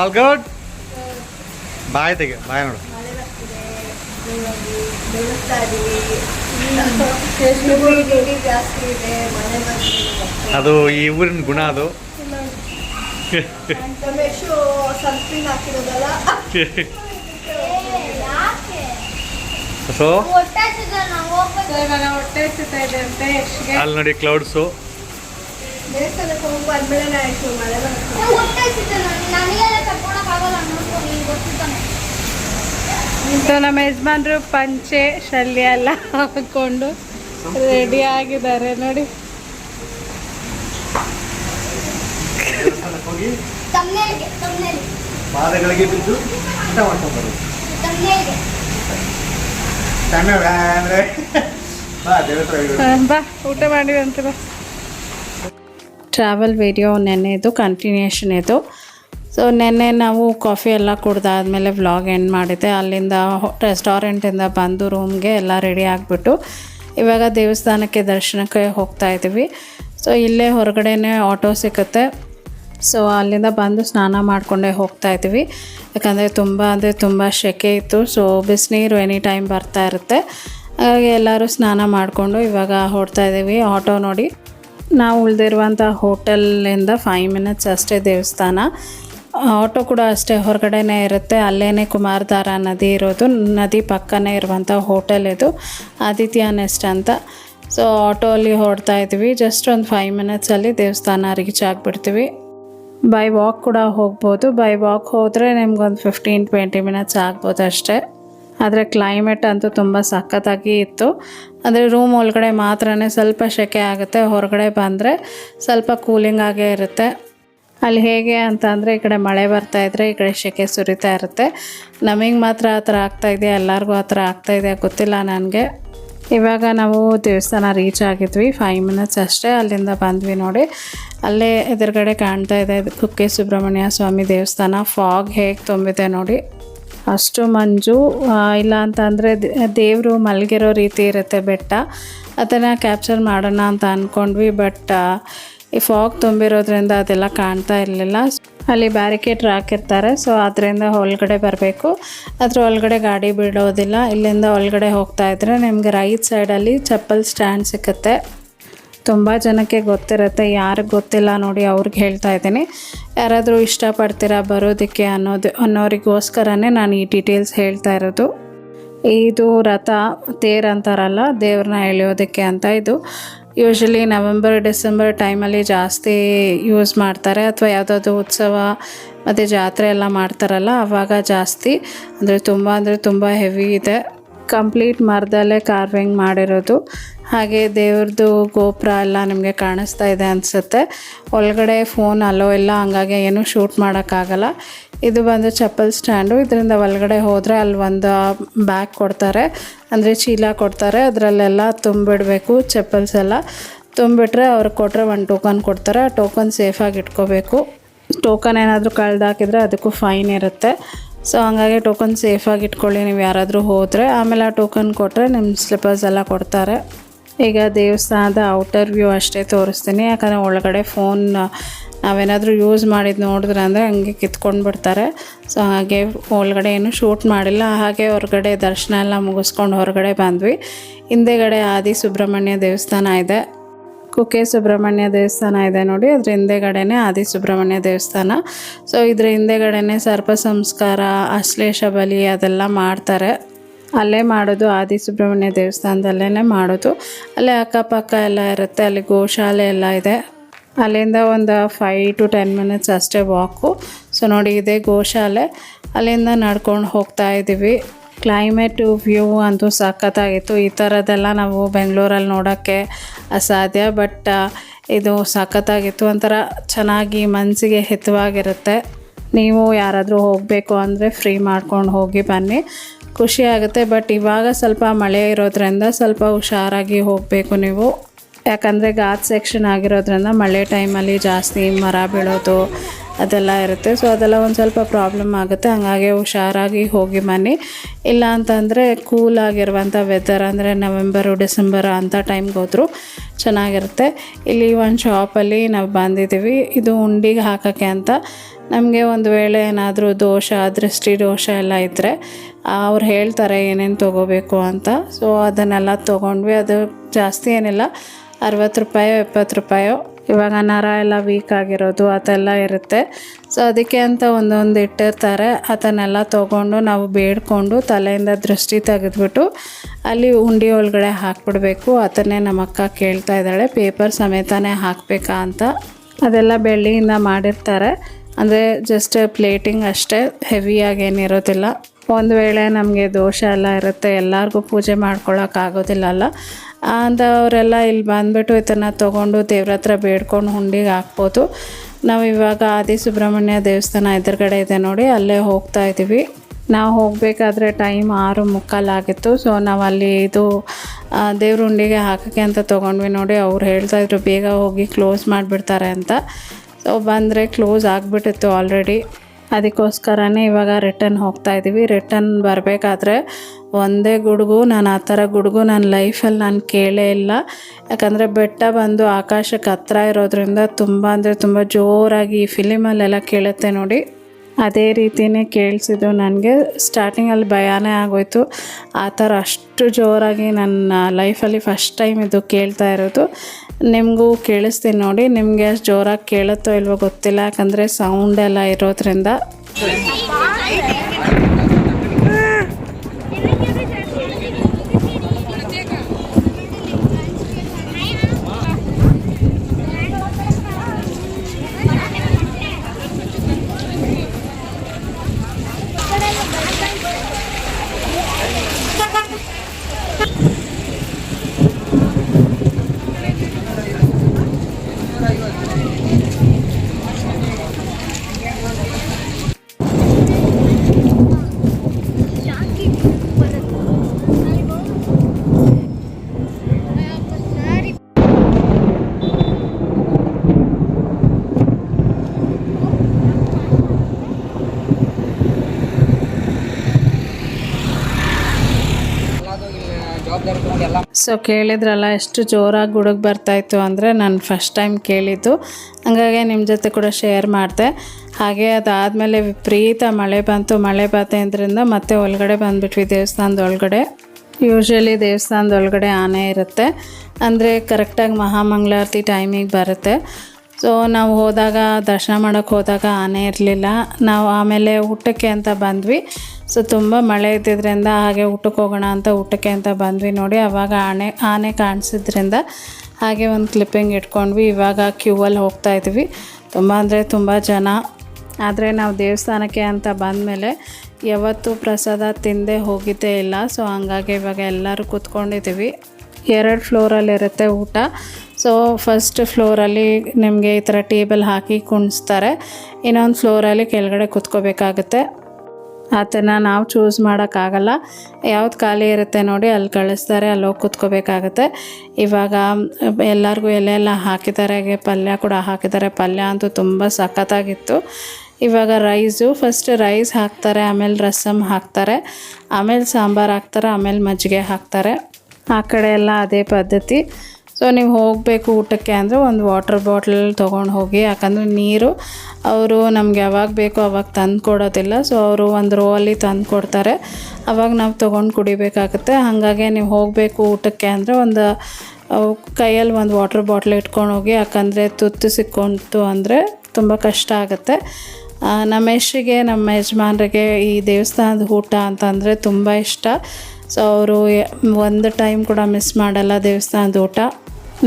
All good ಬಾಯ್ ತೆಗೆ ಬಾಯ್ ನೋಡು. ಅದು ಈ ಊರಿನ ಗುಣ ಅದು. ಸೊ ಅಲ್ಲಿ ನೋಡಿ ಕ್ಲೌಡ್ಸು ದೇವಸ್ಥಾನಕ್ಕೆ ಆಯ್ತು ಮಳೆ ಸೊ ನಮ್ಮ ಯಜಮಾನ್ರು ಪಂಚೆ ಶಲ್ಯ ಎಲ್ಲ ಹಾಕೊಂಡು ರೆಡಿ ಆಗಿದ್ದಾರೆ ನೋಡಿ. ಪಾದಗಳಿಗೆ ಬಿದ್ದು ಊಟ ಮಾಡ್ಕೊಂಡು ಬಾ ಊಟ ಮಾಡಿ ಅಂತ ಬಾ ಟ್ರಾವೆಲ್ ವಿಡಿಯೋ ನೆನ್ನೆದು ಕಂಟಿನ್ಯೂಷನ್ ಇದು. ಸೊ ನೆನ್ನೆ ನಾವು ಕಾಫಿ ಎಲ್ಲ ಕುಡ್ದಾದ್ಮೇಲೆ ವ್ಲಾಗ್ ಎಂಡ್ ಮಾಡಿದ್ದೆ ಅಲ್ಲಿಂದ ರೆಸ್ಟೋರೆಂಟಿಂದ ಬಂದು ರೂಮ್ಗೆ ಎಲ್ಲ ರೆಡಿ ಆಗಿಬಿಟ್ಟು, ಇವಾಗ ದೇವಸ್ಥಾನಕ್ಕೆ ದರ್ಶನಕ್ಕೆ ಹೋಗ್ತಾ ಇದ್ದೀವಿ. ಸೊ ಇಲ್ಲೇ ಹೊರಗಡೆನೇ ಆಟೋ ಸಿಗುತ್ತೆ ಸೊ ಅಲ್ಲಿಂದ ಬಂದು ಸ್ನಾನ ಮಾಡಿಕೊಂಡೇ ಹೋಗ್ತಾ ಇದ್ದೀವಿ. ಯಾಕಂದರೆ ತುಂಬ ಅಂದರೆ ತುಂಬ ಸೆಕೆ ಇತ್ತು. ಸೊ ಬಿಸಿನೀರು ಎನಿ ಟೈಮ್ ಬರ್ತಾ ಇರುತ್ತೆ. ಹಾಗಾಗಿ ಎಲ್ಲರೂ ಸ್ನಾನ ಮಾಡಿಕೊಂಡು ಇವಾಗ ಹೊಡ್ತಾ ಇದ್ದೀವಿ. ಆಟೋ ನೋಡಿ. ನಾವು ಉಳಿದಿರುವಂಥ ಹೋಟೆಲಿಂದ ಫೈವ್ ಮಿನಿಟ್ಸ್ ಅಷ್ಟೇ ದೇವಸ್ಥಾನ. ಆಟೋ ಕೂಡ ಅಷ್ಟೇ ಹೊರಗಡೆನೇ ಇರುತ್ತೆ. ಅಲ್ಲೇ ಕುಮಾರಧಾರ ನದಿ ಇರೋದು. ನದಿ ಪಕ್ಕನೇ ಇರುವಂಥ ಹೋಟೆಲ್ ಇದು. ಆದಿತ್ಯ ನೆಸ್ಟ್ ಅಂತ. ಸೊ ಆಟೋ ಅಲ್ಲಿ ಹೊರಡ್ತಾ ಇದ್ವಿ. ಜಸ್ಟ್ ಒಂದು ಫೈವ್ ಮಿನಿಟ್ಸಲ್ಲಿ ದೇವಸ್ಥಾನ ರೀಚ್ ಆಗಿಬಿಡ್ತೀವಿ. ಬೈ ವಾಕ್ ಕೂಡ ಹೋಗ್ಬೋದು. ಬೈ ವಾಕ್ ಹೋದರೆ ನಿಮ್ಗೊಂದು ಫಿಫ್ಟೀನ್ ಟ್ವೆಂಟಿ ಮಿನಿಟ್ಸ್ ಆಗ್ಬೋದು ಅಷ್ಟೇ. ಆದರೆ ಕ್ಲೈಮೇಟ್ ಅಂತೂ ತುಂಬ ಸಖತ್ತಾಗಿ ಇತ್ತು. ಅಂದರೆ ರೂಮ್ ಒಳಗಡೆ ಮಾತ್ರನೇ ಸ್ವಲ್ಪ ಸೆಕೆ ಆಗುತ್ತೆ, ಹೊರಗಡೆ ಬಂದರೆ ಸ್ವಲ್ಪ ಕೂಲಿಂಗ್ ಆಗೇ ಇರುತ್ತೆ. ಅಲ್ಲಿ ಹೇಗೆ ಅಂತ ಅಂದರೆ ಈ ಕಡೆ ಮಳೆ ಬರ್ತಾ ಇದ್ದರೆ ಈ ಕಡೆ ಸೆಕೆ ಸುರಿತಾ ಇರುತ್ತೆ. ನಮಗೆ ಮಾತ್ರ ಆ ಥರ ಆಗ್ತಾ ಇದೆಯಾ? ಎಲ್ಲರಿಗೂ ಆ ಥರ ಆಗ್ತಾ ಇದೆಯಾ ಗೊತ್ತಿಲ್ಲ ನನಗೆ. ಇವಾಗ ನಾವು ದೇವಸ್ಥಾನ ರೀಚ್ ಆಗಿದ್ವಿ ಫೈವ್ ಮಿನಿಟ್ಸ್ ಅಷ್ಟೇ ಅಲ್ಲಿಂದ ಬಂದ್ವಿ ನೋಡಿ. ಅಲ್ಲೇ ಎದುರುಗಡೆ ಕಾಣ್ತಾ ಇದು ಕುಕ್ಕೆ ಸುಬ್ರಹ್ಮಣ್ಯ ಸ್ವಾಮಿ ದೇವಸ್ಥಾನ. ಫಾಗ್ ಹೇಗೆ ತುಂಬಿದೆ ನೋಡಿ. ಅಷ್ಟು ಮಂಜು ಇಲ್ಲ ಅಂತ ಅಂದರೆ ದೇವರು ಮಲಗಿರೋ ರೀತಿ ಇರುತ್ತೆ ಬೆಟ್ಟ. ಅದನ್ನು ಕ್ಯಾಪ್ಚರ್ ಮಾಡೋಣ ಅಂತ ಅಂದ್ಕೊಂಡ್ವಿ ಬಟ್ ಈ ಫಾಗ್ ತುಂಬಿರೋದ್ರಿಂದ ಅದೆಲ್ಲ ಕಾಣ್ತಾ ಇರಲಿಲ್ಲ. ಅಲ್ಲಿ ಬ್ಯಾರಿಕೇಡ್ ಹಾಕಿರ್ತಾರೆ ಸೊ ಅದರಿಂದ ಒಳಗಡೆ ಬರಬೇಕು. ಅದ್ರ ಒಳಗಡೆ ಗಾಡಿ ಬಿಡೋದಿಲ್ಲ ಇಲ್ಲಿಂದ ಒಳಗಡೆ ಹೋಗ್ತಾ ಇದ್ರೆ ನಿಮಗೆ ರೈಟ್ ಸೈಡಲ್ಲಿ ಚಪ್ಪಲ್ ಸ್ಟ್ಯಾಂಡ್ ಸಿಕ್ಕುತ್ತೆ. ತುಂಬ ಜನಕ್ಕೆ ಗೊತ್ತಿರುತ್ತೆ, ಯಾರಿಗೆ ಗೊತ್ತಿಲ್ಲ ನೋಡಿ ಅವ್ರಿಗೆ ಹೇಳ್ತಾ ಇದ್ದೀನಿ. ಯಾರಾದರೂ ಇಷ್ಟಪಡ್ತೀರಾ ಬರೋದಕ್ಕೆ ಅನ್ನೋದು, ಅನ್ನೋರಿಗೋಸ್ಕರನೇ ನಾನು ಈ ಡೀಟೇಲ್ಸ್ ಹೇಳ್ತಾ ಇರೋದು. ಇದು ರಥ ತೇರ್ ಅಂತಾರಲ್ಲ ದೇವ್ರನ್ನ ಎಳೆಯೋದಕ್ಕೆ ಅಂತ ಇದು. ಯೂಶಲಿ ನವೆಂಬರ್ ಡಿಸೆಂಬರ್ ಟೈಮಲ್ಲಿ ಜಾಸ್ತಿ ಯೂಸ್ ಮಾಡ್ತಾರೆ. ಅಥವಾ ಯಾವುದಾದ್ರು ಉತ್ಸವ ಮತ್ತು ಜಾತ್ರೆ ಎಲ್ಲ ಮಾಡ್ತಾರಲ್ಲ ಆವಾಗ ಜಾಸ್ತಿ. ಅಂದರೆ ತುಂಬ ಅಂದರೆ ತುಂಬ ಹೆವಿ ಇದೆ. ಕಂಪ್ಲೀಟ್ ಮರದಲ್ಲೇ ಕಾರ್ವಿಂಗ್ ಮಾಡಿರೋದು. ಹಾಗೆ ದೇವ್ರದ್ದು ಗೋಪುರ ಎಲ್ಲ ನಿಮಗೆ ಕಾಣಿಸ್ತಾ ಇದೆ ಅನಿಸುತ್ತೆ. ಒಳಗಡೆ ಫೋನ್ ಅಲೋ ಇಲ್ಲ ಹಂಗಾಗಿ ಏನೂ ಶೂಟ್ ಮಾಡೋಕ್ಕಾಗಲ್ಲ. ಇದು ಬಂದು ಚಪ್ಪಲ್ ಸ್ಟ್ಯಾಂಡು ಇದರಿಂದ ಒಳಗಡೆ ಹೋದರೆ ಅಲ್ಲಿ ಒಂದು ಬ್ಯಾಗ್ ಕೊಡ್ತಾರೆ. ಅಂದರೆ ಚೀಲ ಕೊಡ್ತಾರೆ. ಅದರಲ್ಲೆಲ್ಲ ತುಂಬಿಡಬೇಕು ಚಪ್ಪಲ್ಸ್ ಎಲ್ಲ. ತುಂಬಿಟ್ರೆ ಅವ್ರಿಗೆ ಕೊಟ್ಟರೆ ಒಂದು ಟೋಕನ್ ಕೊಡ್ತಾರೆ. ಆ ಟೋಕನ್ ಸೇಫಾಗಿ ಇಟ್ಕೋಬೇಕು. ಟೋಕನ್ ಏನಾದರೂ ಕಳ್ದಾಕಿದ್ರೆ ಅದಕ್ಕೂ ಫೈನ್ ಇರುತ್ತೆ. ಸೊ ಹಂಗಾಗಿ ಟೋಕನ್ ಸೇಫಾಗಿ ಇಟ್ಕೊಳ್ಳಿ. ನೀವು ಯಾರಾದರೂ ಹೋದರೆ, ಆಮೇಲೆ ಆ ಟೋಕನ್ ಕೊಟ್ಟರೆ ನಿಮ್ಮ ಸ್ಲಿಪ್ಪರ್ಸ್ ಎಲ್ಲ ಕೊಡ್ತಾರೆ. ಈಗ ದೇವಸ್ಥಾನದ ಔಟರ್ ವ್ಯೂ ಅಷ್ಟೇ ತೋರಿಸ್ತೀನಿ. ಯಾಕಂದರೆ ಒಳಗಡೆ ಫೋನ್ ನಾವೇನಾದರೂ ಯೂಸ್ ಮಾಡಿದ್ದು ನೋಡಿದ್ರೆ ಅಂದರೆ ಹಂಗೆ ಕಿತ್ಕೊಂಡು ಬಿಡ್ತಾರೆ. ಸೊ ಹಾಗೆ ಒಳಗಡೆ ಏನು ಶೂಟ್ ಮಾಡಿಲ್ಲ. ಹಾಗೆ ಹೊರಗಡೆ ದರ್ಶನ ಎಲ್ಲ ಮುಗಿಸ್ಕೊಂಡು ಹೊರಗಡೆ ಬಂದ್ವಿ. ಹಿಂದೆಗಡೆ ಆದಿ ಸುಬ್ರಹ್ಮಣ್ಯ ದೇವಸ್ಥಾನ ಇದೆ. ಕುಕ್ಕೆ ಸುಬ್ರಹ್ಮಣ್ಯ ದೇವಸ್ಥಾನ ಇದೆ ನೋಡಿ. ಅದ್ರ ಹಿಂದೆಗಡೆನೇ ಆದಿ ಸುಬ್ರಹ್ಮಣ್ಯ ದೇವಸ್ಥಾನ. ಸೊ ಇದ್ರ ಹಿಂದೆಗಡೆನೇ ಸರ್ಪ ಸಂಸ್ಕಾರ, ಅಶ್ಲೇಷ ಬಲಿ ಅದೆಲ್ಲ ಮಾಡ್ತಾರೆ. ಅಲ್ಲೇ ಮಾಡೋದು, ಆದಿ ಸುಬ್ರಹ್ಮಣ್ಯ ದೇವಸ್ಥಾನದಲ್ಲೇ ಮಾಡೋದು. ಅಲ್ಲೇ ಅಕ್ಕಪಕ್ಕ ಎಲ್ಲ ಇರುತ್ತೆ, ಅಲ್ಲಿ ಗೋಶಾಲೆ ಎಲ್ಲ ಇದೆ. ಅಲ್ಲಿಂದ ಒಂದು ಫೈ ಟು ಟೆನ್ ಮಿನಿಟ್ಸ್ ಅಷ್ಟೇ ವಾಕು ಸೊ ನೋಡಿ ಇದೆ ಗೋಶಾಲೆ. ಅಲ್ಲಿಂದ ನಡ್ಕೊಂಡು ಹೋಗ್ತಾ ಇದ್ದೀವಿ. ಕ್ಲೈಮೇಟು ವ್ಯೂ ಅಂತೂ ಸಖತ್ತಾಗಿತ್ತು. ಈ ಥರದ್ದೆಲ್ಲ ನಾವು ಬೆಂಗಳೂರಲ್ಲಿ ನೋಡೋಕ್ಕೆ ಅಸಾಧ್ಯ ಬಟ್ ಇದು ಸಖತ್ತಾಗಿತ್ತು. ಒಂಥರ ಚೆನ್ನಾಗಿ ಮನಸ್ಸಿಗೆ ಹಿತವಾಗಿರುತ್ತೆ. ನೀವು ಯಾರಾದರೂ ಹೋಗಬೇಕು ಅಂದರೆ ಫ್ರೀ ಮಾಡ್ಕೊಂಡು ಹೋಗಿ ಬನ್ನಿ. ಖುಷಿ ಆಗುತ್ತೆ ಬಟ್ ಇವಾಗ ಸ್ವಲ್ಪ ಮಳೆ ಇರೋದ್ರಿಂದ ಸ್ವಲ್ಪ ಹುಷಾರಾಗಿ ಹೋಗಬೇಕು ನೀವು. ಯಾಕಂದರೆ ಘಾತ್ ಸೆಕ್ಷನ್ ಆಗಿರೋದ್ರಿಂದ ಮಳೆ ಟೈಮಲ್ಲಿ ಜಾಸ್ತಿ ಮರ ಬೀಳೋದು ಅದೆಲ್ಲ ಇರುತ್ತೆ. ಸೊ ಅದೆಲ್ಲ ಒಂದು ಸ್ವಲ್ಪ ಪ್ರಾಬ್ಲಮ್ ಆಗುತ್ತೆ. ಹಂಗಾಗಿ ಹುಷಾರಾಗಿ ಹೋಗಿ ಬನ್ನಿ. ಇಲ್ಲ ಅಂತಂದರೆ ಕೂಲ್ ಆಗಿರುವಂಥ ವೆದರ್ ಅಂದರೆ ನವೆಂಬರು ಡಿಸೆಂಬರ್ ಅಂಥ ಟೈಮ್ಗೆ ಹೋದರೂ ಚೆನ್ನಾಗಿರುತ್ತೆ. ಇಲ್ಲಿ ಒಂದು ಶಾಪಲ್ಲಿ ನಾವು ಬಂದಿದ್ದೀವಿ. ಇದು ಉಂಡಿಗೆ ಹಾಕೋಕ್ಕೆ ಅಂತ. ನಮಗೆ ಒಂದು ವೇಳೆ ಏನಾದರೂ ದೋಷ, ದೃಷ್ಟಿ ದೋಷ ಎಲ್ಲ ಇದ್ದರೆ ಅವ್ರು ಹೇಳ್ತಾರೆ ಏನೇನು ತೊಗೋಬೇಕು ಅಂತ. ಸೊ ಅದನ್ನೆಲ್ಲ ತೊಗೊಂಡ್ವಿ. ಅದು ಜಾಸ್ತಿ ಏನಿಲ್ಲ. ಅರವತ್ತು ರೂಪಾಯೋ ಎಪ್ಪತ್ತು ರೂಪಾಯೋ. ಇವಾಗ ನರ ಎಲ್ಲ ವೀಕ್ ಆಗಿರೋದು, ಅದೆಲ್ಲ ಇರುತ್ತೆ. ಸೊ ಅದಕ್ಕೆ ಅಂತ ಒಂದೊಂದು ಇಟ್ಟಿರ್ತಾರೆ. ಅದನ್ನೆಲ್ಲ ತೊಗೊಂಡು ನಾವು ಬೇಡ್ಕೊಂಡು ತಲೆಯಿಂದ ದೃಷ್ಟಿ ತೆಗೆದ್ಬಿಟ್ಟು ಅಲ್ಲಿ ಉಂಡಿ ಒಳಗಡೆ ಹಾಕ್ಬಿಡ್ಬೇಕು. ಅದನ್ನೇ ನಮ್ಮ ಅಕ್ಕ ಕೇಳ್ತಾ ಇದ್ದಾಳೆ. ಪೇಪರ್ ಸಮೇತನೇ ಹಾಕಬೇಕಾ ಅಂತ. ಅದೆಲ್ಲ ಬೆಳ್ಳಿಯಿಂದ ಮಾಡಿರ್ತಾರೆ. ಅಂದರೆ ಜಸ್ಟ್ ಪ್ಲೇಟಿಂಗ್ ಅಷ್ಟೇ ಹೆವಿಯಾಗಿ ಏನಿರೋದಿಲ್ಲ ಒಂದು ವೇಳೆ ನಮಗೆ ದೋಷ ಎಲ್ಲ ಇರುತ್ತೆ, ಎಲ್ಲರಿಗೂ ಪೂಜೆ ಮಾಡ್ಕೊಳ್ಳೋಕ್ಕಾಗೋದಿಲ್ಲ ಅಲ್ಲ. ಅಂಥವರೆಲ್ಲ ಇಲ್ಲಿ ಬಂದುಬಿಟ್ಟು ಇದನ್ನು ತೊಗೊಂಡು ದೇವ್ರ ಹತ್ರ ಬೇಡ್ಕೊಂಡು ಹುಂಡಿಗೆ ಹಾಕ್ಬೋದು. ನಾವು ಇವಾಗ ಆದಿ ಸುಬ್ರಹ್ಮಣ್ಯ ದೇವಸ್ಥಾನ ಎದುರುಗಡೆ ಇದೆ ನೋಡಿ, ಅಲ್ಲೇ ಹೋಗ್ತಾ ಇದ್ದೀವಿ ನಾವು ಹೋಗಬೇಕಾದ್ರೆ ಟೈಮ್ ಆರು ಮುಕ್ಕಾಲಾಗಿತ್ತು ಸೊ ನಾವು ಅಲ್ಲಿ ಇದು ದೇವ್ರ ಹುಂಡಿಗೆ ಹಾಕೋಕ್ಕೆ ಅಂತ ತೊಗೊಂಡ್ವಿ ನೋಡಿ. ಅವ್ರು ಹೇಳ್ತಾಯಿದ್ರು ಬೇಗ ಹೋಗಿ ಕ್ಲೋಸ್ ಮಾಡಿಬಿಡ್ತಾರೆ ಅಂತ. ಸೊ ಬಂದರೆ ಕ್ಲೋಸ್ ಆಗಿಬಿಟ್ಟಿತ್ತು ಆಲ್ರೆಡಿ ಅದಕ್ಕೋಸ್ಕರನೇ ಇವಾಗ ರಿಟರ್ನ್ ಹೋಗ್ತಾ ಇದ್ದೀವಿ ರಿಟರ್ನ್ ಬರಬೇಕಾದ್ರೆ ಒಂದೇ ಗುಡುಗು, ನಾನು ಆ ಥರ ಗುಡುಗು ನನ್ನ ಲೈಫಲ್ಲಿ ನಾನು ಕೇಳೇ ಇಲ್ಲ. ಯಾಕಂದರೆ ಬೆಟ್ಟ ಬಂದು ಆಕಾಶಕ್ಕೆ ಹತ್ರ ಇರೋದ್ರಿಂದ ತುಂಬ ಅಂದರೆ ತುಂಬ ಜೋರಾಗಿ ಈ ಫಿಲಿಮಲ್ಲೆಲ್ಲ ಕೇಳುತ್ತೆ ನೋಡಿ. ಅದೇ ರೀತಿಯೇ ಕೇಳಿಸಿದ್ದು ನನಗೆ. ಸ್ಟಾರ್ಟಿಂಗಲ್ಲಿ ಭಯನೇ ಆಗೋಯ್ತು. ಆ ಥರ ಅಷ್ಟು ಜೋರಾಗಿ ನನ್ನ ಲೈಫಲ್ಲಿ ಫಸ್ಟ್ ಟೈಮ್ ಇದು ಕೇಳ್ತಾ ಇರೋದು. ನಿಮಗೂ ಕೇಳಿಸ್ತೀನಿ ನೋಡಿ, ನಿಮಗೆ ಅಷ್ಟು ಜೋರಾಗಿ ಕೇಳುತ್ತೋ ಇಲ್ವೋ ಗೊತ್ತಿಲ್ಲ. ಯಾಕಂದರೆ ಎಲ್ಲ ಇರೋದ್ರಿಂದ. ಸೊ ಕೇಳಿದ್ರಲ್ಲ, ಎಷ್ಟು ಜೋರಾಗಿ ಗುಡುಗು ಬರ್ತಾಯಿತ್ತು ಅಂದರೆ ನಾನು ಫಸ್ಟ್ ಟೈಮ್ ಕೇಳಿದ್ದು. ಹಾಗಾಗಿ ನಿಮ್ಮ ಜೊತೆ ಕೂಡ ಶೇರ್ ಮಾಡಿದೆ. ಹಾಗೆ ಅದಾದಮೇಲೆ ವಿಪರೀತ ಮಳೆ ಬಂತು. ಮಳೆ ಬಂದ್ರಿಂದ ಮತ್ತೆ ಒಳಗಡೆ ಬಂದುಬಿಟ್ವಿ ದೇವಸ್ಥಾನದ ಒಳಗಡೆ. ಯೂಶ್ವಲಿ ದೇವಸ್ಥಾನದ ಒಳಗಡೆ ಆನೆ ಇರುತ್ತೆ. ಅಂದರೆ ಕರೆಕ್ಟಾಗಿ ಮಹಾಮಂಗಳಾರತಿ ಟೈಮಿಗೆ ಬರುತ್ತೆ. ಸೊ ನಾವು ಹೋದಾಗ, ದರ್ಶನ ಮಾಡೋಕ್ಕೆ ಹೋದಾಗ ಆನೆ ಇರಲಿಲ್ಲ. ನಾವು ಆಮೇಲೆ ಊಟಕ್ಕೆ ಅಂತ ಬಂದ್ವಿ. ಸೊ ತುಂಬ ಮಳೆ ಇದ್ದಿದ್ದರಿಂದ ಹಾಗೆ ಊಟಕ್ಕೆ ಹೋಗೋಣ ಅಂತ ಊಟಕ್ಕೆ ಅಂತ ಬಂದ್ವಿ ನೋಡಿ ಆವಾಗ ಆನೆ ಆನೆ ಕಾಣಿಸಿದ್ರಿಂದ ಹಾಗೆ ಒಂದು ಕ್ಲಿಪ್ಪಿಂಗ್ ಇಟ್ಕೊಂಡ್ವಿ. ಇವಾಗ ಕ್ಯೂವಲ್ಲಿ ಹೋಗ್ತಾ ಇದ್ವಿ. ತುಂಬ ಅಂದರೆ ತುಂಬ ಜನ. ಆದರೆ ನಾವು ದೇವಸ್ಥಾನಕ್ಕೆ ಅಂತ ಬಂದಮೇಲೆ ಯಾವತ್ತೂ ಪ್ರಸಾದ ತಿಂದೇ ಹೋಗಿದ್ದೇ ಇಲ್ಲ. ಸೊ ಹಂಗಾಗಿ ಇವಾಗ ಎಲ್ಲರೂ ಕೂತ್ಕೊಂಡಿದ್ದೀವಿ. ಎರಡು ಫ್ಲೋರಲ್ಲಿರುತ್ತೆ ಊಟ. ಸೊ ಫಸ್ಟ್ ಫ್ಲೋರಲ್ಲಿ ನಿಮಗೆ ಈ ಥರ ಟೇಬಲ್ ಹಾಕಿ ಕುಣಿಸ್ತಾರೆ. ಇನ್ನೊಂದು ಫ್ಲೋರಲ್ಲಿ ಕೆಳಗಡೆ ಕೂತ್ಕೋಬೇಕಾಗುತ್ತೆ. ಅದನ್ನು ನಾವು ಚೂಸ್ ಮಾಡೋಕ್ಕಾಗಲ್ಲ. ಯಾವ್ದು ಖಾಲಿ ಇರುತ್ತೆ ನೋಡಿ ಅಲ್ಲಿ ಕಳಿಸ್ತಾರೆ, ಅಲ್ಲಿ ಹೋಗಿ ಕೂತ್ಕೋಬೇಕಾಗತ್ತೆ. ಇವಾಗ, ಎಲ್ಲರಿಗೂ ಎಲೆ ಎಲ್ಲ ಹಾಕಿದ್ದಾರೆ ಪಲ್ಯ ಕೂಡ ಹಾಕಿದ್ದಾರೆ. ಪಲ್ಯ ಅಂತೂ ತುಂಬ ಸಖತ್ತಾಗಿತ್ತು. ಇವಾಗ ರೈಸು ಫಸ್ಟ್ ರೈಸ್ ಹಾಕ್ತಾರೆ, ಆಮೇಲೆ ರಸಮ್ ಹಾಕ್ತಾರೆ, ಆಮೇಲೆ ಸಾಂಬಾರು ಹಾಕ್ತಾರೆ, ಆಮೇಲೆ ಮಜ್ಜಿಗೆ ಹಾಕ್ತಾರೆ. ಆ ಕಡೆ ಎಲ್ಲ ಅದೇ ಪದ್ಧತಿ. ಸೊ ನೀವು ಹೋಗಬೇಕು ಊಟಕ್ಕೆ ಅಂದರೆ ಒಂದು ವಾಟರ್ ಬಾಟ್ಲ್ ತೊಗೊಂಡು ಹೋಗಿ, ಯಾಕಂದರೆ ನೀರು ಅವರು ನಮ್ಗೆ ಯಾವಾಗ ಬೇಕೋ ಅವಾಗ ತಂದು ಕೊಡೋದಿಲ್ಲ. ಸೊ ಅವರು ಒಂದು ರೋ ಅಲ್ಲಿ ತಂದು ಕೊಡ್ತಾರೆ. ಅವಾಗ ನಾವು ತೊಗೊಂಡು ಕುಡಿಬೇಕಾಗುತ್ತೆ. ಹಾಗಾಗಿ ನೀವು ಹೋಗಬೇಕು ಊಟಕ್ಕೆ ಅಂದರೆ ಒಂದು ಕೈಯಲ್ಲಿ ಒಂದು ವಾಟರ್ ಬಾಟ್ಲ್ ಇಟ್ಕೊಂಡು ಹೋಗಿ, ಯಾಕಂದರೆ ತುತ್ತು ಸಿಕ್ಕೊಂತು ಅಂದರೆ ತುಂಬ ಕಷ್ಟ ಆಗುತ್ತೆ. ನಮ್ಮ ಯಶ್ರಿಗೆ ನಮ್ಮ ಯಜಮಾನ್ರಿಗೆ ಈ ದೇವಸ್ಥಾನದ ಊಟ ಅಂತಂದರೆ ತುಂಬ ಇಷ್ಟ. ಸೊ ಅವರು ಒಂದು ಟೈಮ್ ಕೂಡ ಮಿಸ್ ಮಾಡಲ್ಲ ದೇವಸ್ಥಾನದ ಊಟ.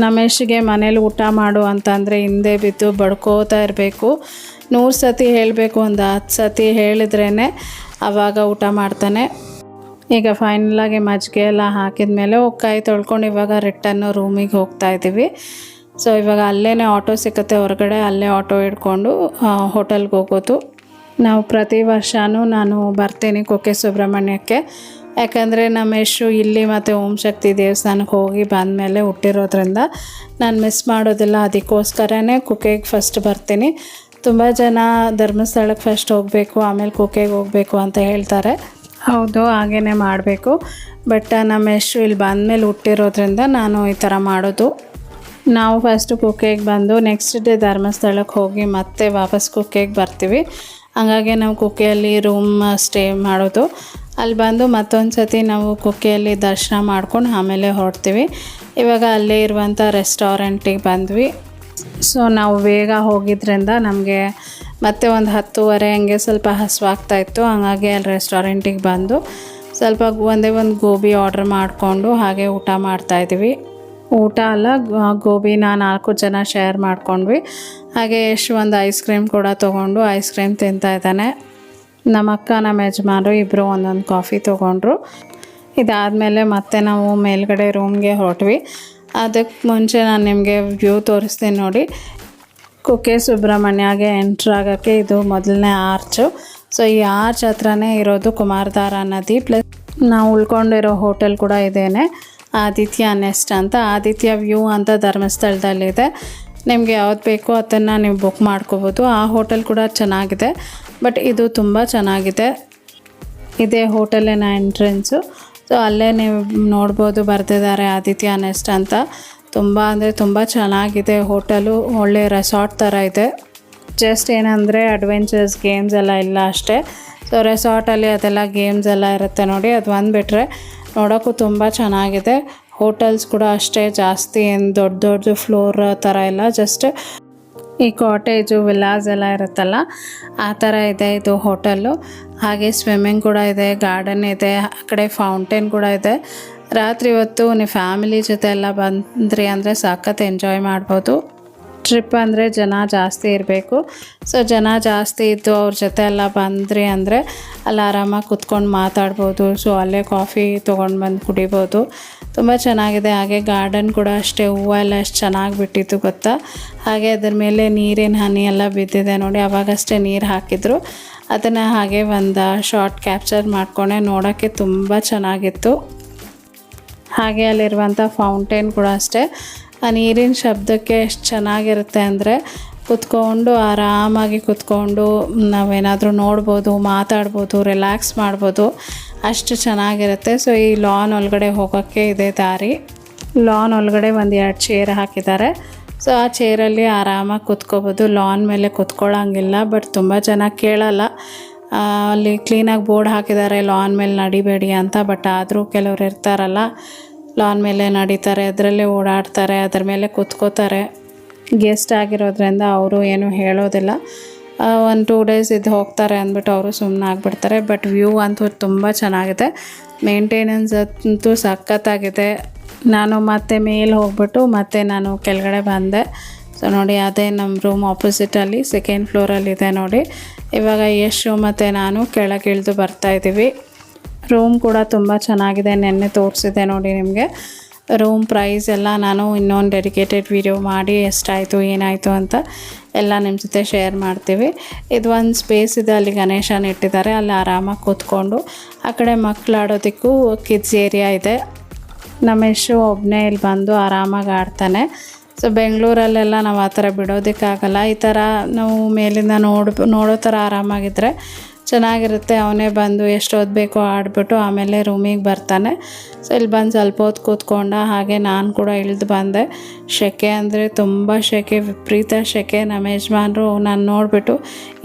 ನಮ್ಮ ಯಶ್ಗೆ ಮನೇಲಿ ಊಟ ಮಾಡು ಅಂತಂದರೆ ಹಿಂದೆ ಬಿದ್ದು ಬಡ್ಕೋತಾ ಇರಬೇಕು. ನೂರು ಸತಿ ಹೇಳಬೇಕು, ಒಂದು ಹತ್ತು ಸತಿ ಹೇಳಿದ್ರೇ ಆವಾಗ ಊಟ ಮಾಡ್ತಾನೆ. ಈಗ ಫೈನಲಾಗಿ ಮಜ್ಜಿಗೆ ಎಲ್ಲ ಹಾಕಿದ ಮೇಲೆ ಕೈ ತೊಳ್ಕೊಂಡು ಇವಾಗ ರಿಟರ್ನು ರೂಮಿಗೆ ಹೋಗ್ತಾ ಇದ್ದೀವಿ. ಸೊ ಇವಾಗ ಅಲ್ಲೇ ಆಟೋ ಸಿಕ್ಕತ್ತೆ ಹೊರಗಡೆ, ಅಲ್ಲೇ ಆಟೋ ಹಿಡ್ಕೊಂಡು ಹೋಟೆಲ್ಗೆ ಹೋಗೋದು. ನಾವು ಪ್ರತಿ ವರ್ಷವೂ ನಾನು ಬರ್ತೀನಿ ಕುಕ್ಕೆ ಸುಬ್ರಹ್ಮಣ್ಯಕ್ಕೆ. ಯಾಕಂದರೆ ನಮ್ಮ ಯಶು ಇಲ್ಲಿ ಮತ್ತು ಓಂ ಶಕ್ತಿ ದೇವಸ್ಥಾನಕ್ಕೆ ಹೋಗಿ ಬಂದಮೇಲೆ ಹುಟ್ಟಿರೋದ್ರಿಂದ ನಾನು ಮಿಸ್ ಮಾಡೋದಿಲ್ಲ. ಅದಕ್ಕೋಸ್ಕರನೇ ಕುಕ್ಕೆಗೆ ಫಸ್ಟ್ ಬರ್ತೀನಿ. ತುಂಬ ಜನ ಧರ್ಮಸ್ಥಳಕ್ಕೆ ಫಸ್ಟ್ ಹೋಗಬೇಕು, ಆಮೇಲೆ ಕುಕ್ಕೆಗೆ ಹೋಗಬೇಕು ಅಂತ ಹೇಳ್ತಾರೆ. ಹೌದು ಹಾಗೇ ಮಾಡಬೇಕು. ಬಟ್ ನಮ್ಮ ಯಶು ಇಲ್ಲಿ ಬಂದಮೇಲೆ ಹುಟ್ಟಿರೋದ್ರಿಂದ ನಾನು ಈ ಥರ ಮಾಡೋದು. ನಾವು ಫಸ್ಟು ಕುಕ್ಕೆಗೆ ಬಂದು ನೆಕ್ಸ್ಟ್ ಡೇ ಧರ್ಮಸ್ಥಳಕ್ಕೆ ಹೋಗಿ ಮತ್ತೆ ವಾಪಸ್ ಕುಕ್ಕೆಗೆ ಬರ್ತೀವಿ. ಹಾಗಾಗಿ ನಾವು ಕುಕ್ಕೆಯಲ್ಲಿ ರೂಮ್ ಸ್ಟೇ ಮಾಡೋದು. ಅಲ್ಲಿ ಬಂದು ಮತ್ತೊಂದು ಸತಿ ನಾವು ಕುಕ್ಕೆಯಲ್ಲಿ ದರ್ಶನ ಮಾಡ್ಕೊಂಡು ಆಮೇಲೆ ಹೊರಡ್ತೀವಿ. ಇವಾಗ ಅಲ್ಲೇ ಇರುವಂಥ ರೆಸ್ಟೋರೆಂಟಿಗೆ ಬಂದ್ವಿ. ಸೊ ನಾವು ಬೇಗ ಹೋಗಿದ್ರಿಂದ ನಮಗೆ ಮತ್ತೆ ಒಂದು ಹತ್ತುವರೆ ಹಂಗೆ ಸ್ವಲ್ಪ ಹಸುವಾಗ್ತಾ ಇತ್ತು. ಹಾಗಾಗಿ ಅಲ್ಲಿ ರೆಸ್ಟೋರೆಂಟಿಗೆ ಬಂದು ಸ್ವಲ್ಪ ಒಂದೇ ಒಂದು ಗೋಬಿ ಆರ್ಡ್ರ್ ಮಾಡಿಕೊಂಡು ಹಾಗೆ ಊಟ ಮಾಡ್ತಾಯಿದ್ವಿ ಊಟ ಅಲ್ಲ ಗೋಬಿನ ನಾಲ್ಕು ಜನ ಶೇರ್ ಮಾಡ್ಕೊಂಡ್ವಿ. ಹಾಗೆ ಎಷ್ಟು ಒಂದು ಐಸ್ ಕ್ರೀಮ್ ಕೂಡ ತೊಗೊಂಡು ಐಸ್ ಕ್ರೀಮ್ ತಿಂತಾ ಇದ್ದಾನೆ. ನಮ್ಮ ಅಕ್ಕ ನಮ್ಮ ಯಜಮಾನರು ಇಬ್ಬರು ಒಂದೊಂದು ಕಾಫಿ ತೊಗೊಂಡ್ರು. ಇದಾದಮೇಲೆ ಮತ್ತೆ ನಾವು ಮೇಲ್ಗಡೆ ರೂಮ್ಗೆ ಹೊರಟ್ವಿ. ಅದಕ್ಕೆ ಮುಂಚೆ ನಾನು ನಿಮಗೆ ವ್ಯೂ ತೋರಿಸ್ತೀನಿ ನೋಡಿ. ಕುಕ್ಕೆ ಸುಬ್ರಹ್ಮಣ್ಯಗೆ ಎಂಟ್ರ್ ಆಗೋಕ್ಕೆ ಇದು ಮೊದಲನೇ ಆರ್ಚು ಸೊ ಈ ಆರ್ಚ್ ಹತ್ರನೇ ಇರೋದು ಕುಮಾರಧಾರ ನದಿ ಪ್ಲಸ್ ನಾವು ಉಳ್ಕೊಂಡಿರೋ ಹೋಟೆಲ್ ಕೂಡ ಇದೇನೆ. ಆದಿತ್ಯ ನೆಸ್ಟ್ ಅಂತ. ಆದಿತ್ಯ ವ್ಯೂ ಅಂತ ಧರ್ಮಸ್ಥಳದಲ್ಲಿದೆ. ನಿಮಗೆ ಯಾವ್ದು ಬೇಕೋ ಅದನ್ನು ನೀವು ಬುಕ್ ಮಾಡ್ಕೋಬೋದು. ಆ ಹೋಟೆಲ್ ಕೂಡ ಚೆನ್ನಾಗಿದೆ. ಬಟ್ ಇದು ತುಂಬ ಚೆನ್ನಾಗಿದೆ. ಇದೇ ಹೋಟೆಲಿನ ಎಂಟ್ರೆನ್ಸು. ಸೊ ಅಲ್ಲೇ ನೀವು ನೋಡ್ಬೋದು ಬರ್ತಿದ್ದಾರೆ ಆದಿತ್ಯ ನೆಸ್ಟ್ ಅಂತ. ತುಂಬ ಅಂದರೆ ತುಂಬ ಚೆನ್ನಾಗಿದೆ ಹೋಟೆಲು. ಒಳ್ಳೆ ರೆಸಾರ್ಟ್ ಥರ ಇದೆ. ಜಸ್ಟ್ ಏನಂದರೆ ಅಡ್ವೆಂಚರ್ಸ್ ಗೇಮ್ಸ್ ಎಲ್ಲ ಇಲ್ಲ ಅಷ್ಟೇ. ಸೊ ರೆಸಾರ್ಟಲ್ಲಿ ಅದೆಲ್ಲ ಗೇಮ್ಸ್ ಎಲ್ಲ ಇರುತ್ತೆ ನೋಡಿ. ಅದು ಬಂದುಬಿಟ್ರೆ ನೋಡೋಕ್ಕೂ ತುಂಬ ಚೆನ್ನಾಗಿದೆ. ಹೋಟೆಲ್ಸ್ ಕೂಡ ಅಷ್ಟೇ ಜಾಸ್ತಿ ಏನು ದೊಡ್ಡ ದೊಡ್ಡ ಫ್ಲೋರ್ ಥರ ಇಲ್ಲ. ಜಸ್ಟ್ ಈ ಕಾಟೇಜು ವಿಲ್ಲಾಸ್ ಎಲ್ಲ ಇರುತ್ತಲ್ಲ, ಆ ಥರ ಇದೆ ಇದು ಹೋಟೆಲ್ಲು ಹಾಗೆ ಸ್ವಿಮ್ಮಿಂಗ್ ಕೂಡ ಇದೆ ಗಾರ್ಡನ್ ಇದೆ, ಆ ಕಡೆ ಫೌಂಟೇನ್ ಕೂಡ ಇದೆ. ರಾತ್ರಿ ಹೊತ್ತು ನೀವು ಫ್ಯಾಮಿಲಿ ಜೊತೆ ಎಲ್ಲ ಬಂದ್ರಿ ಅಂದರೆ ಸಖತ್ ಎಂಜಾಯ್ ಮಾಡ್ಬೋದು. ಟ್ರಿಪ್ ಅಂದರೆ ಜನ ಜಾಸ್ತಿ ಇರಬೇಕು. ಸೊ ಜನ ಜಾಸ್ತಿ ಇದ್ದು ಅವ್ರ ಜೊತೆ ಎಲ್ಲ ಬಂದ್ರಿ ಅಂದರೆ ಅಲ್ಲಿ ಆರಾಮಾಗಿ ಕುತ್ಕೊಂಡು ಮಾತಾಡ್ಬೋದು. ಸೊ ಅಲ್ಲೇ ಕಾಫಿ ತೊಗೊಂಡು ಬಂದು ಕುಡಿಬೋದು. ತುಂಬ ಚೆನ್ನಾಗಿದೆ. ಹಾಗೆ ಗಾರ್ಡನ್ ಕೂಡ ಅಷ್ಟೇ ಹೂವು ಎಲ್ಲ ಅಷ್ಟು ಚೆನ್ನಾಗಿ ಬಿಟ್ಟಿತ್ತು ಗೊತ್ತಾ? ಹಾಗೆ ಅದ್ರ ಮೇಲೆ ನೀರಿನ ಹನಿ ಎಲ್ಲ ಬಿದ್ದಿದೆ ನೋಡಿ. ಅವಾಗಷ್ಟೇ ನೀರು ಹಾಕಿದ್ರು. ಅದನ್ನು ಹಾಗೆ ಒಂದು ಶಾರ್ಟ್ ಕ್ಯಾಪ್ಚರ್ ಮಾಡಿಕೊಂಡೆ. ನೋಡೋಕ್ಕೆ ತುಂಬ ಚೆನ್ನಾಗಿತ್ತು. ಹಾಗೆ ಅಲ್ಲಿರುವಂಥ ಫೌಂಟೇನ್ ಕೂಡ ಅಷ್ಟೇ. ಆ ನೀರಿನ ಶಬ್ದಕ್ಕೆ ಎಷ್ಟು ಚೆನ್ನಾಗಿರುತ್ತೆ ಅಂದರೆ ಕುತ್ಕೊಂಡು ಆರಾಮಾಗಿ ಕುತ್ಕೊಂಡು ನಾವೇನಾದರೂ ನೋಡ್ಬೋದು, ಮಾತಾಡ್ಬೋದು ರಿಲ್ಯಾಕ್ಸ್ ಮಾಡ್ಬೋದು, ಅಷ್ಟು ಚೆನ್ನಾಗಿರುತ್ತೆ. ಸೊ ಈ ಲಾನ್ ಒಳಗಡೆ ಹೋಗೋಕ್ಕೆ ಇದೆ ದಾರಿ. ಲಾನ್ ಒಳಗಡೆ ಒಂದು ಎರಡು ಚೇರ್ ಹಾಕಿದ್ದಾರೆ. ಸೊ ಆ ಚೇರಲ್ಲಿ ಆರಾಮಾಗಿ ಕುತ್ಕೋಬೋದು. ಲಾನ್ ಮೇಲೆ ಕುತ್ಕೊಳ್ಳೋಂಗಿಲ್ಲ ಬಟ್ ತುಂಬ ಜನ ಕೇಳಲ್ಲ. ಅಲ್ಲಿ ಕ್ಲೀನಾಗಿ ಬೋರ್ಡ್ ಹಾಕಿದ್ದಾರೆ. ಲಾನ್ ಮೇಲೆ ನಡಿಬೇಡಿ ಅಂತ ಬಟ್ ಆದರೂ ಕೆಲವ್ರು ಇರ್ತಾರಲ್ಲ ಲಾನ್ ಮೇಲೆ ನಡೀತಾರೆ, ಅದರಲ್ಲೇ ಓಡಾಡ್ತಾರೆ, ಅದ್ರ ಮೇಲೆ ಕುತ್ಕೋತಾರೆ. ಗೆಸ್ಟ್ ಆಗಿರೋದ್ರಿಂದ ಅವರು ಏನು ಹೇಳೋದಿಲ್ಲ. ಒಂದು ಟೂ ಡೇಸ್ ಇದು ಹೋಗ್ತಾರೆ ಅಂದ್ಬಿಟ್ಟು ಅವರು ಸುಮ್ಮನೆ ಆಗಿಬಿಡ್ತಾರೆ. ಬಟ್ ವ್ಯೂ ಅಂತೂ ತುಂಬ ಚೆನ್ನಾಗಿದೆ. ಮೇಂಟೆನೆನ್ಸ್ ಅಂತೂ ಸಖತ್ತಾಗಿದೆ. ನಾನು ಮತ್ತೆ ಮೇಲೆ ಹೋಗ್ಬಿಟ್ಟು ಮತ್ತೆ ನಾನು ಕೆಳಗಡೆ ಬಂದೆ. ಸೊ ನೋಡಿ, ಅದೇ ನಮ್ಮ ರೂಮ್ ಆಪೋಸಿಟಲ್ಲಿ ಸೆಕೆಂಡ್ ಫ್ಲೋರಲ್ಲಿದೆ ನೋಡಿ. ಇವಾಗ ಯಶು ಮತ್ತು ನಾನು ಕೆಳಗಿಳಿದು ಬರ್ತಾಯಿದ್ದೀವಿ ರೂಮ್ ಕೂಡ ತುಂಬ ಚೆನ್ನಾಗಿದೆ. ನೆನ್ನೆ ತೋರಿಸಿದೆ ನೋಡಿ ನಿಮಗೆ. ರೂಮ್ ಪ್ರೈಸ್ ಎಲ್ಲ ನಾನು ಇನ್ನೊಂದು ಡೆಡಿಕೇಟೆಡ್ ವಿಡಿಯೋ ಮಾಡಿ ಎಷ್ಟಾಯಿತು, ಏನಾಯಿತು ಅಂತ ಎಲ್ಲ ನಿಮ್ಮ ಜೊತೆ ಶೇರ್ ಮಾಡ್ತೀವಿ. ಇದು ಒಂದು ಸ್ಪೇಸ್ ಇದೆ, ಅಲ್ಲಿ ಗಣೇಶನ ಇಟ್ಟಿದ್ದಾರೆ, ಅಲ್ಲಿ ಆರಾಮಾಗಿ ಕೂತ್ಕೊಂಡು. ಆ ಕಡೆ ಮಕ್ಕಳು ಆಡೋದಕ್ಕೂ ಕಿಡ್ಸ್ ಏರಿಯಾ ಇದೆ. ನಮ್ಮ ಯಶು ಒಬ್ಬನೇ ಇಲ್ಲಿ ಬಂದು ಆರಾಮಾಗಿ ಆಡ್ತಾನೆ. ಸೊ ಬೆಂಗಳೂರಲ್ಲೆಲ್ಲ ನಾವು ಆ ಥರ ಬಿಡೋದಕ್ಕಾಗಲ್ಲ. ಈ ಥರ ನಾವು ಮೇಲಿಂದ ನೋಡ್, ನೋಡೋ ಥರ ಆರಾಮಾಗಿದ್ದರೆ ಚೆನ್ನಾಗಿರುತ್ತೆ. ಅವನೇ ಬಂದು ಎಷ್ಟು ಓದಬೇಕು ಬೇಕೋ ಆಡಿಬಿಟ್ಟು ಆಮೇಲೆ ರೂಮಿಗೆ ಬರ್ತಾನೆ. ಸೊ ಇಲ್ಲಿ ಬಂದು ಸ್ವಲ್ಪ ಹೊತ್ತು ಕೂತ್ಕೊಂಡ ಹಾಗೆ ನಾನು ಕೂಡ ಇಳಿದು ಬಂದೆ. ಸೆಕೆ ಅಂದರೆ ತುಂಬ ಸೆಕೆ ವಿಪರೀತ ಸೆಕೆ ನಮ್ಮ ಯಜಮಾನರು ನಾನು ನೋಡಿಬಿಟ್ಟು,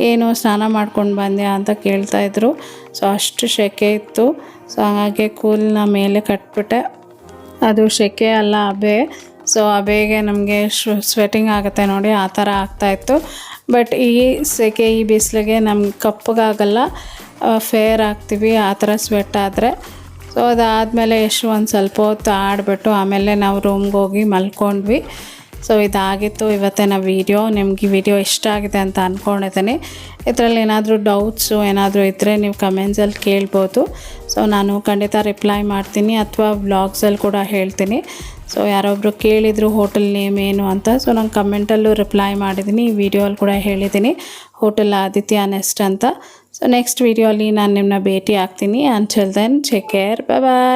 ಏನು ಸ್ನಾನ ಮಾಡ್ಕೊಂಡು ಬಂದೆ ಅಂತ ಕೇಳ್ತಾಯಿದ್ರು ಸೊ ಅಷ್ಟು ಸೆಕೆ ಇತ್ತು. ಸೊ ಹಾಗಾಗಿ ಕೂಲ್ನ ಮೇಲೆ ಕಟ್ಬಿಟ್ಟೆ. ಅದು ಸೆಕೆ ಅಲ್ಲ ಅಬೆ ಸೊ ಅಬೆಗೆ ನಮಗೆ ಸ್ವೆಟಿಂಗ್ ಆಗುತ್ತೆ ನೋಡಿ, ಆ ಥರ ಆಗ್ತಾಯಿತ್ತು ಬಟ್ ಈ ಸೆಕೆ, ಈ ಬಿಸಿಲಿಗೆ ನಮ್ಗೆ ಕಪ್ಪಗಾಗಲ್ಲ. ಫೇರ್ ಆಗ್ತೀವಿ, ಆ ಥರ ಸ್ವೆಟ್ ಆದರೆ. ಸೊ ಅದಾದಮೇಲೆ ಎಷ್ಟು ಒಂದು ಸ್ವಲ್ಪ ಹೊತ್ತು ಆಡಿಬಿಟ್ಟು ಆಮೇಲೆ ನಾವು ರೂಮ್ಗೆ ಹೋಗಿ ಮಲ್ಕೊಂಡ್ವಿ. ಸೊ ಇದಾಗಿತ್ತು. ಇವತ್ತಿನ ವೀಡಿಯೋ ನಿಮ್ಗೆ ಈ ವಿಡಿಯೋ ಇಷ್ಟ ಆಗಿದೆ ಅಂತ ಅಂದ್ಕೊಂಡಿದ್ದೀನಿ ಇದರಲ್ಲಿ ಏನಾದರೂ ಡೌಟ್ಸು ಏನಾದರೂ ಇದ್ದರೆ ನೀವು ಕಮೆಂಟ್ಸಲ್ಲಿ ಕೇಳ್ಬೋದು. ಸೊ ನಾನು ಖಂಡಿತ ರಿಪ್ಲೈ ಮಾಡ್ತೀನಿ ಅಥವಾ ವ್ಲಾಗ್ಸಲ್ಲಿ ಕೂಡ ಹೇಳ್ತೀನಿ. ಸೊ ಯಾರೊಬ್ಬರು ಕೇಳಿದರು ಹೋಟೆಲ್ ನೇಮ್ ಏನು ಅಂತ ಸೊ ನಾನು ಕಮೆಂಟಲ್ಲೂ ರಿಪ್ಲೈ ಮಾಡಿದ್ದೀನಿ ಈ ವಿಡಿಯೋಲ್ಲಿ ಕೂಡ ಹೇಳಿದ್ದೀನಿ ಹೋಟೆಲ್ ಆದಿತ್ಯ ನೆಸ್ಟ್ ಅಂತ. ಸೊ ನೆಕ್ಸ್ಟ್ ವೀಡಿಯೋಲಿ ನಾನು ನಿಮ್ಮನ್ನ ಭೇಟಿ ಆಗ್ತೀನಿ. Until then take care bye